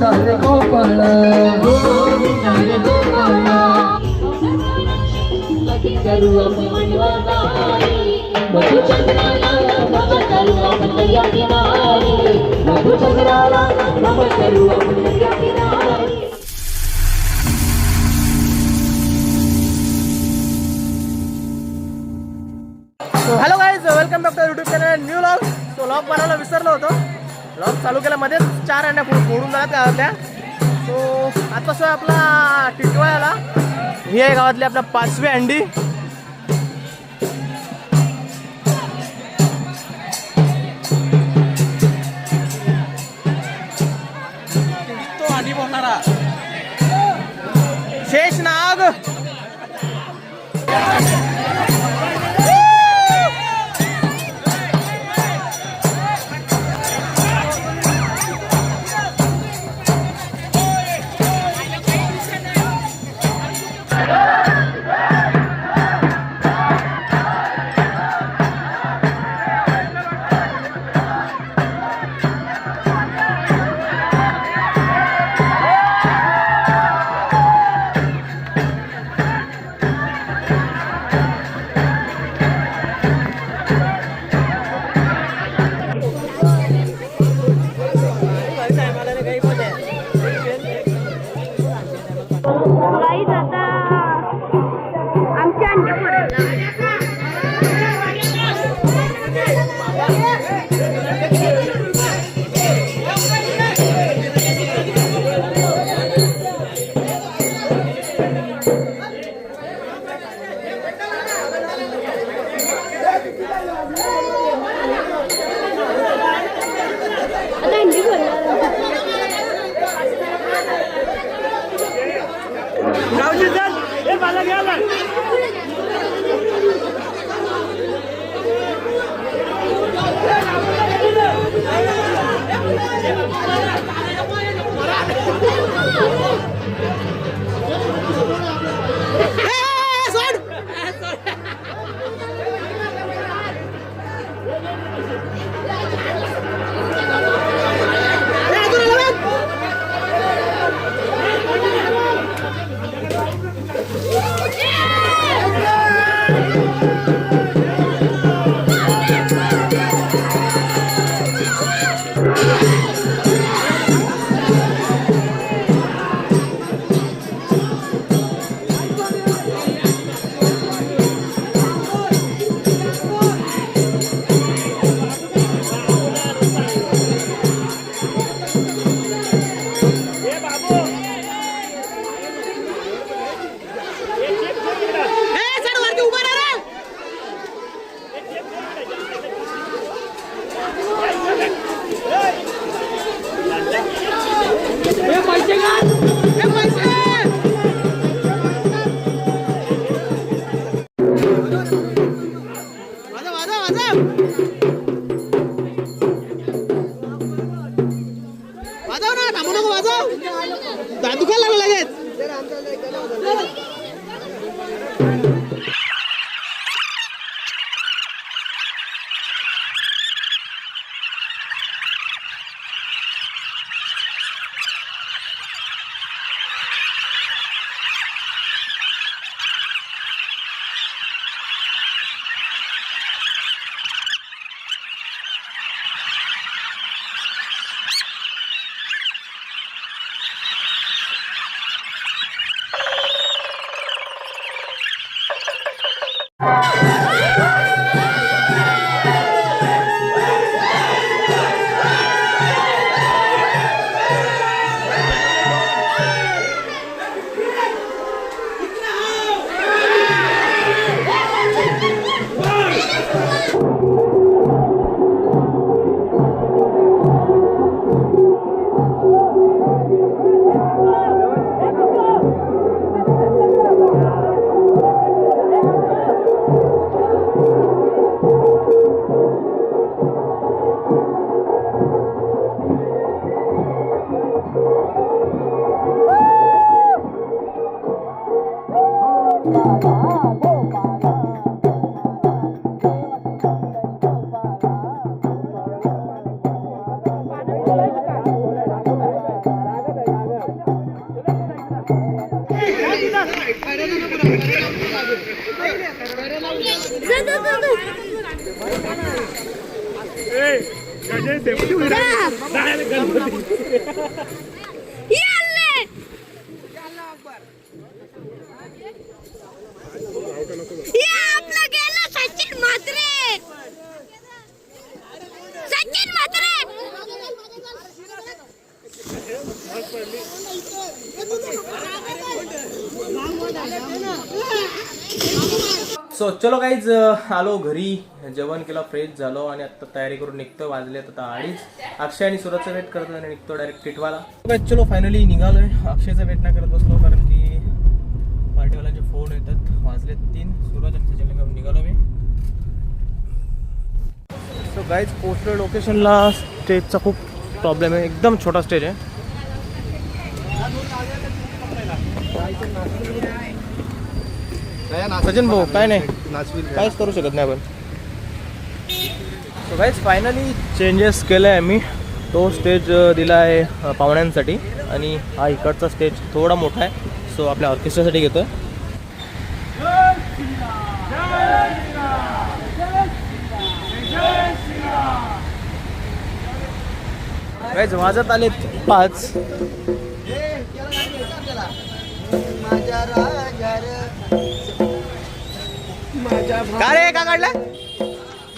माझं Gopal hello guys welcome back to YouTube channel new log तो log बनायला विसरलो होतो. लॉग चालू केला मध्येच. चार अंड्या फोडून जातात गावातल्या सो आतापासून आपला टिटवाळ्याला. ही आहे गावातली आपल्या पाचवी अंडी. तो अंडी बोलणारा. शेष नाग. सो चलो काहीच आलो घरी. जेवण केलं फ्रेश झालो आणि आता तयारी करून निघतो वाजले आता अडीच. अक्षय आणि सुरतचा वेट करतो आणि निघतो डायरेक्ट टिटवाला. चलो फायनली निघालोय. अक्षयचा वेट नाही करत बसलो कारण की पार्टीवाल्यांचे फोन येतात. वाजले तीन. सुरत आणि त्याच्या निघालो मी. सो गाईज पोचलो लोकेशनला स्टेजचा खूप प्रॉब्लेम आहे. एकदम छोटा स्टेज आहे. सचिन भाऊ काय नाही. काहीच करू शकत नाही आपण. सो गाईज फायनली चेंजेस केलं आहे आम्ही. तो स्टेज दिला आहे पाहुण्यांसाठी. आणि हा इकडचा स्टेज थोडा मोठा आहे. सो आपल्या ऑर्केस्ट्रासाठी घेतो गाईज वाजत आले पाच. का रे? का काढलं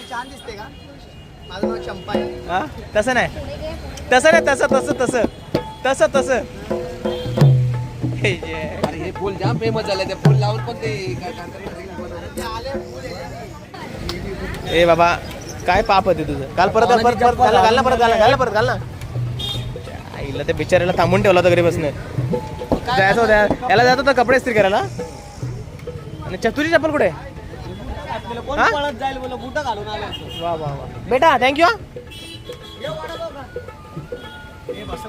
छान दिसते का? माझं नाव चंपा आहे. हा? तसं नाही. तसं नाही तसं तसं तसं. तसं तसं. हे जे. अरे हे फुल जाम फेमस झालं ते फुल लावून पण ते काय ए बाबा काय पाप होते तुझं? काल परत परत परत घाल ना, घाल ना परत घाल ना, घाल ना परत घाल ना. आईला त्या बिचाऱ्याला थांबून ठेवला होता घरी बसणे जायचं होतं. याला जायचं होतं कपडे इस्त्री करायला. आणि चतुरी चप्पल कुठे? हा? बुटा घालून आलो वा वा वा. बेटा थँक्यू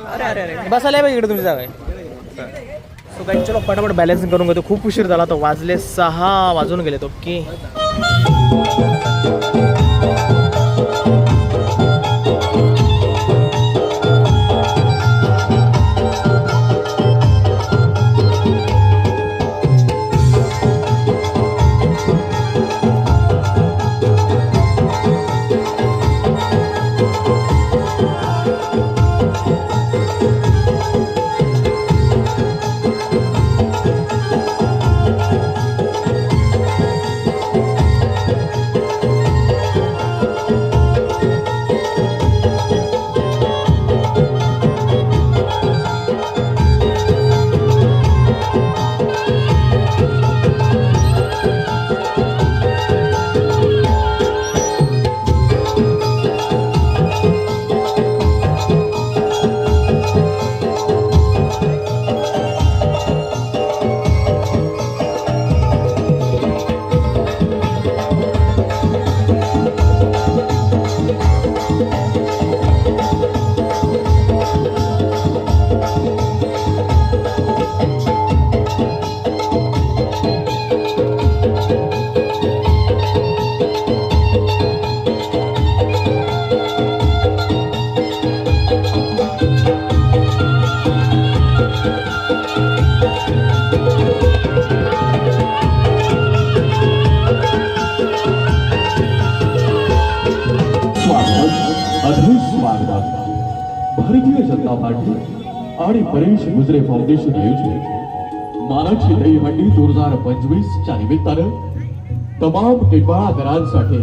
अरे अरे अरे. बसायला आहे बघ इकडे तुमची जागा आहे सो काही चलो पटापट बॅलन्सिंग करून घेतो. खूप उशीर झाला. तो वाजले सहा वाजून गेले तो ओके परेश फाउंडेशन आयोजित मानाची दहीहंडी दोन हजार पंचवीस च्या निमित्तानं तमाम टिटवाळाकरांसाठी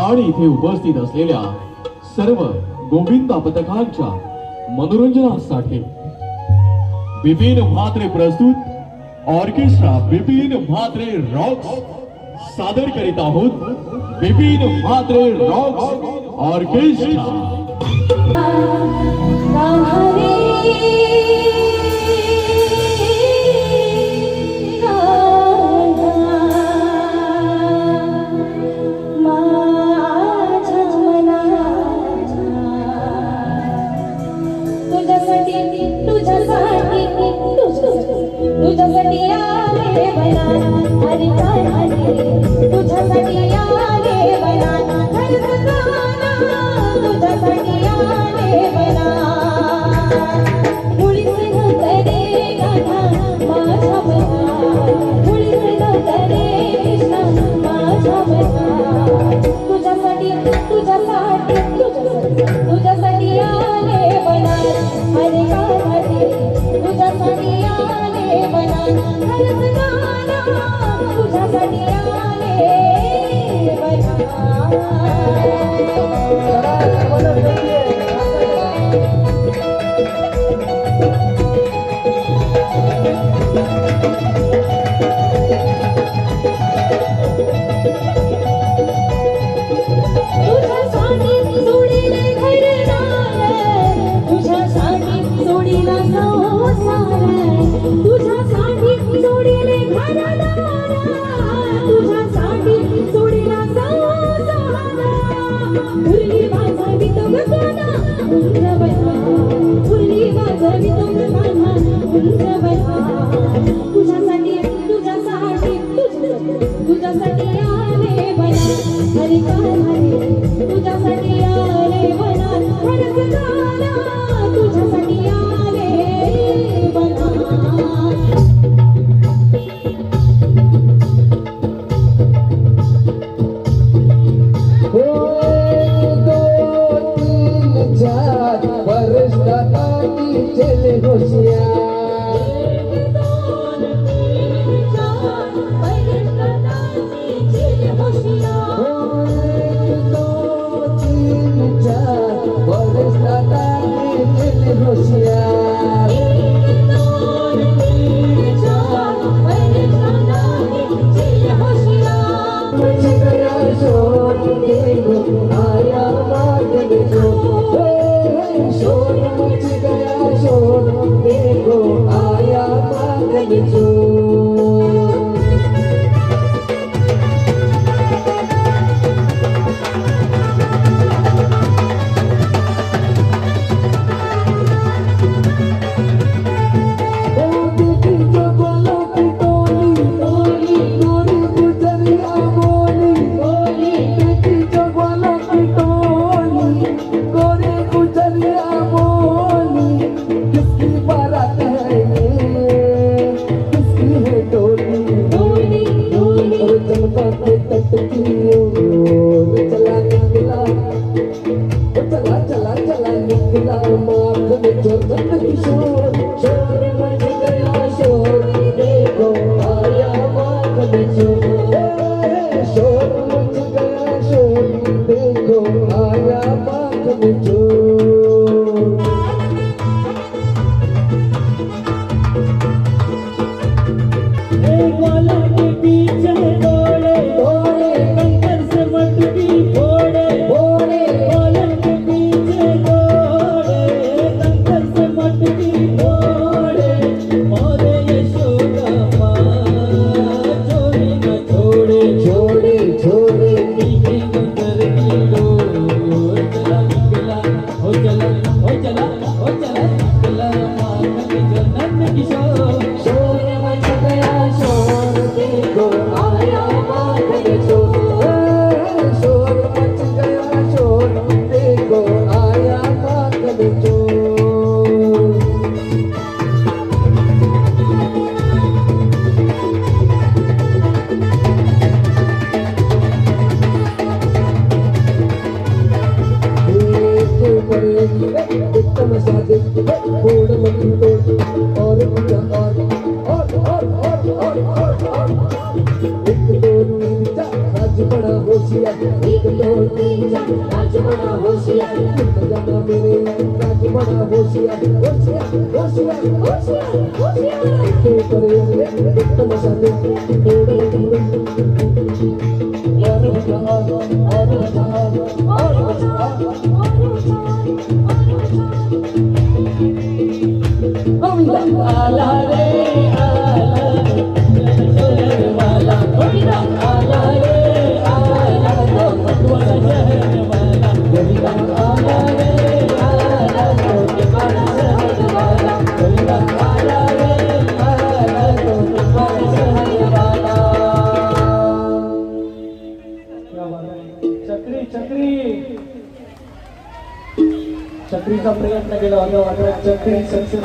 आणि इथे उपस्थित असलेल्या सर्व गोविंदा पथकांच्या मनोरंजनासाठी बिपिन म्हात्रे प्रस्तुत ऑर्केस्ट्रा बिपिन म्हात्रे रॉक सादर करीत आहोत बिपिन म्हात्रे रॉक ऑर्केस्ट्रा. तुझ्यासाठी आले बना होता सक्सेस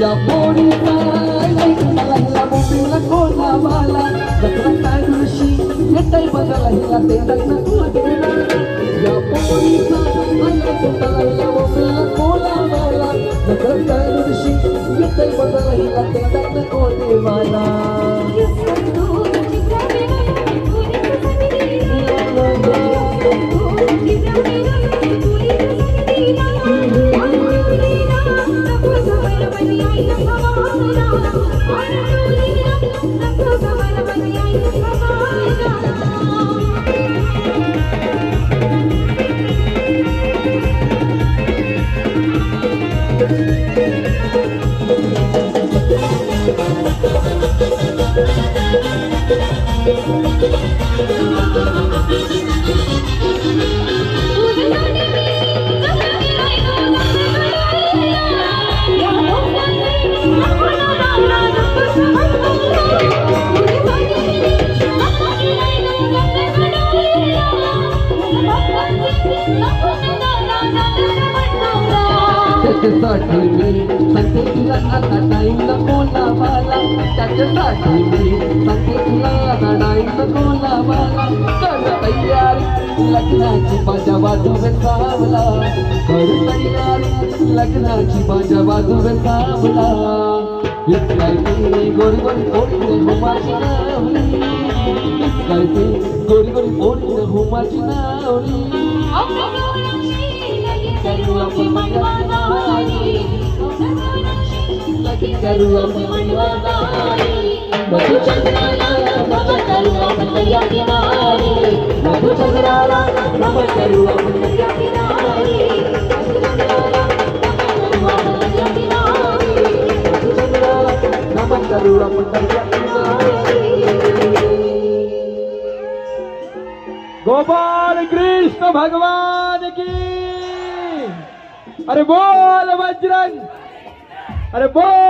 या पोरीचा हिला मुंबईला कोणा वाला जत्रा काय दिवशी येतय बघायला हिला ते लग्न देणार? या पोरीचा हिला मुंबईला कोणा वाला काय दिवशी येतय बघायला हिला ते लग्न कोणेवाला त्याच्यासाठी तुला आता टाईम नको लावाला त्याच्यासाठी मी सांगते तुला आता टाईम नको लावाला कर तयारी लग्नाची माझ्या बाजूने सावला कर तयारी लग्नाची माझ्या बाजूने सावला इतकाय गोरी गोरी ओढीने हुमाची नावली गोरी गोरी ओढीने हुमाची नावली गोपाल कृष्ण भगवान की। अरे बोल बजरंग अरे बोल।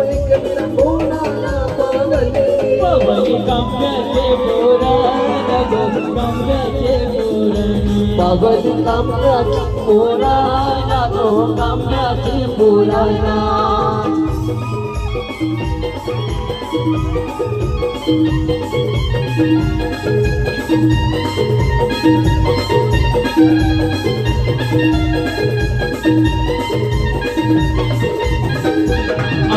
पावली पावली कांब्याचे पोरा गो कांब्याचे पोरा पावली कामराची पोरायला गो कामराची पोरायला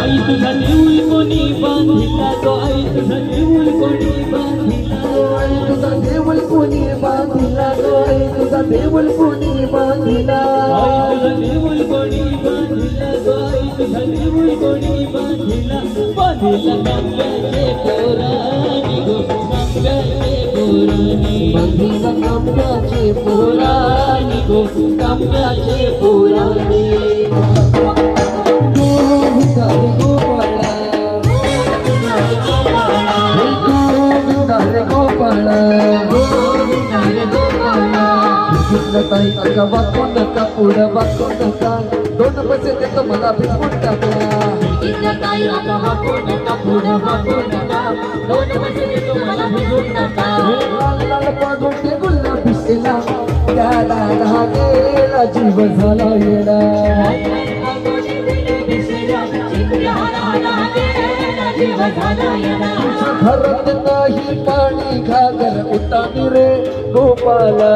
आई तुझा देऊळ कोणी बांधिला तो आई तुझा देऊळ कोणी बांधिला आई तुझा देऊळ कोणी बांधिला आई तुझा देऊळ कोणी बांधिला आई तुझा देऊळ कोणी बांधिला तो आई तुझा देऊळ कोणी बांधिला बांधिला कांब्याचे पोरानी गो कांब्याचे पोरानी बांधिला कामराची पोरायला पोरानी गो कांब्याचे पोरानी ताई अगं वाकू नका पुढं वाकू नका दोन पैसे देतो मला बिस्कुट टाका. लाल लाल पागोटे गुलाबी शेला. त्याला गेला जीव झाला येडा. घरात नाही पाणी घागर उतानी रे गोपाला.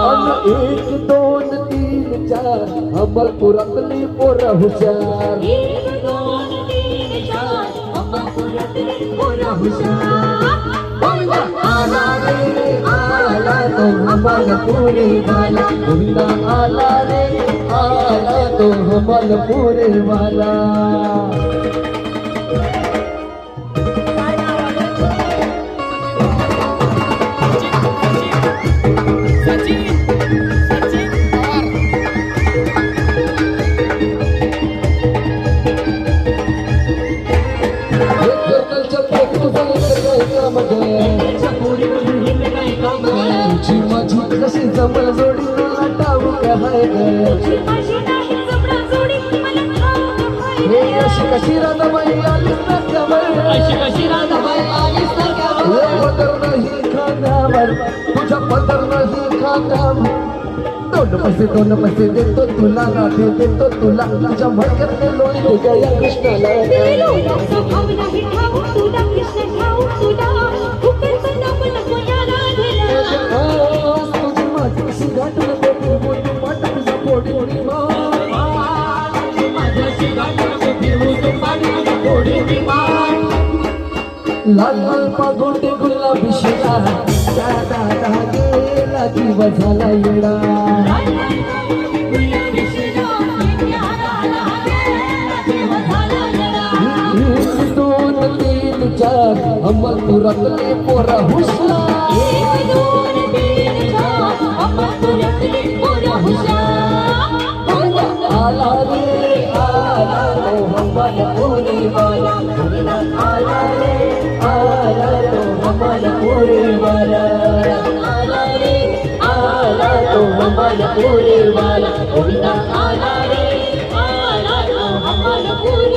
अन एक दोन तीन चार अमरपुरातली पोर हुशार। आला रे आला तो हमाल पुरे वाला। गोविंदा आला रे आला तो हमाल पुरे वाला। माझी जमल जोडी मला ठाऊक हाय हे अशी कशी राधाबाई आलीस ना त्यावर अशी कशी राधाबाई आलीस ना हे पदर नाही खांद्यावर तुझ्या पदर नाही खांद्यावर दोन पैसे दोन पैसे देतो तुला राधे देतो तुला तुझ्या लोणी गया कृष्णाला लाल लाल पागोटे गुलाबी शिला. दादा गेला जीव झाला येडा दोन तीन चार अमरपुरातले पोरा हुसला आला रे आला तो हमारा पूरी वाला आला रे आला तो हमारा पूरी वाला आला रे आला तो हमारा पूरी वाला गोविंदा आला रे आला तो हमारा पूरी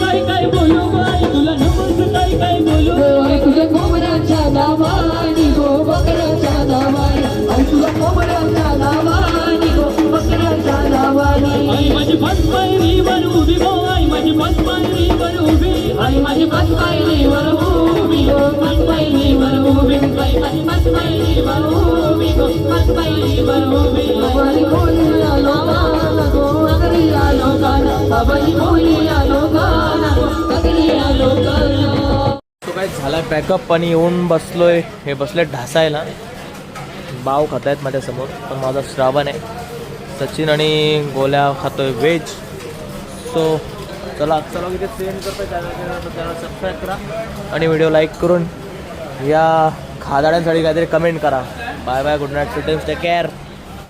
काय काय बोलू? आई तुला नमस्त काय काय बोलू आई तुझ्या कोंबड्याच्या नावानी गो बकऱ्याच्या नावानी. आई तुझ्या कोंबड्याच्या नावानी गो बकऱ्याच्या नावानी. आई माझी पाच पायरीवर उभी गो आई माझी पाच पायरीवर उभी. आई माझी पाच पायरीवर उभी गो पाच पायरीवर उभी. आई माझी पाच पायरीवर उभी गो पाच पायरीवर उभी. बाबाई बोली आलो गो अगरी आलो गाना बाबाई बोली आलो झाला पॅकअप आणि येऊन बसलोय. हे बसले ढासायला. बाव खात आहेत माझ्यासमोर पण माझा श्रावण आहे. सचिन आणि गोल्या खातोय व्हेज सो चला चला इथे सेंड करतो चॅनल सबस्क्राईब करा आणि व्हिडिओ लाईक करून या खादाड्यांसाठी काहीतरी कमेंट करा. Bye bye good night take care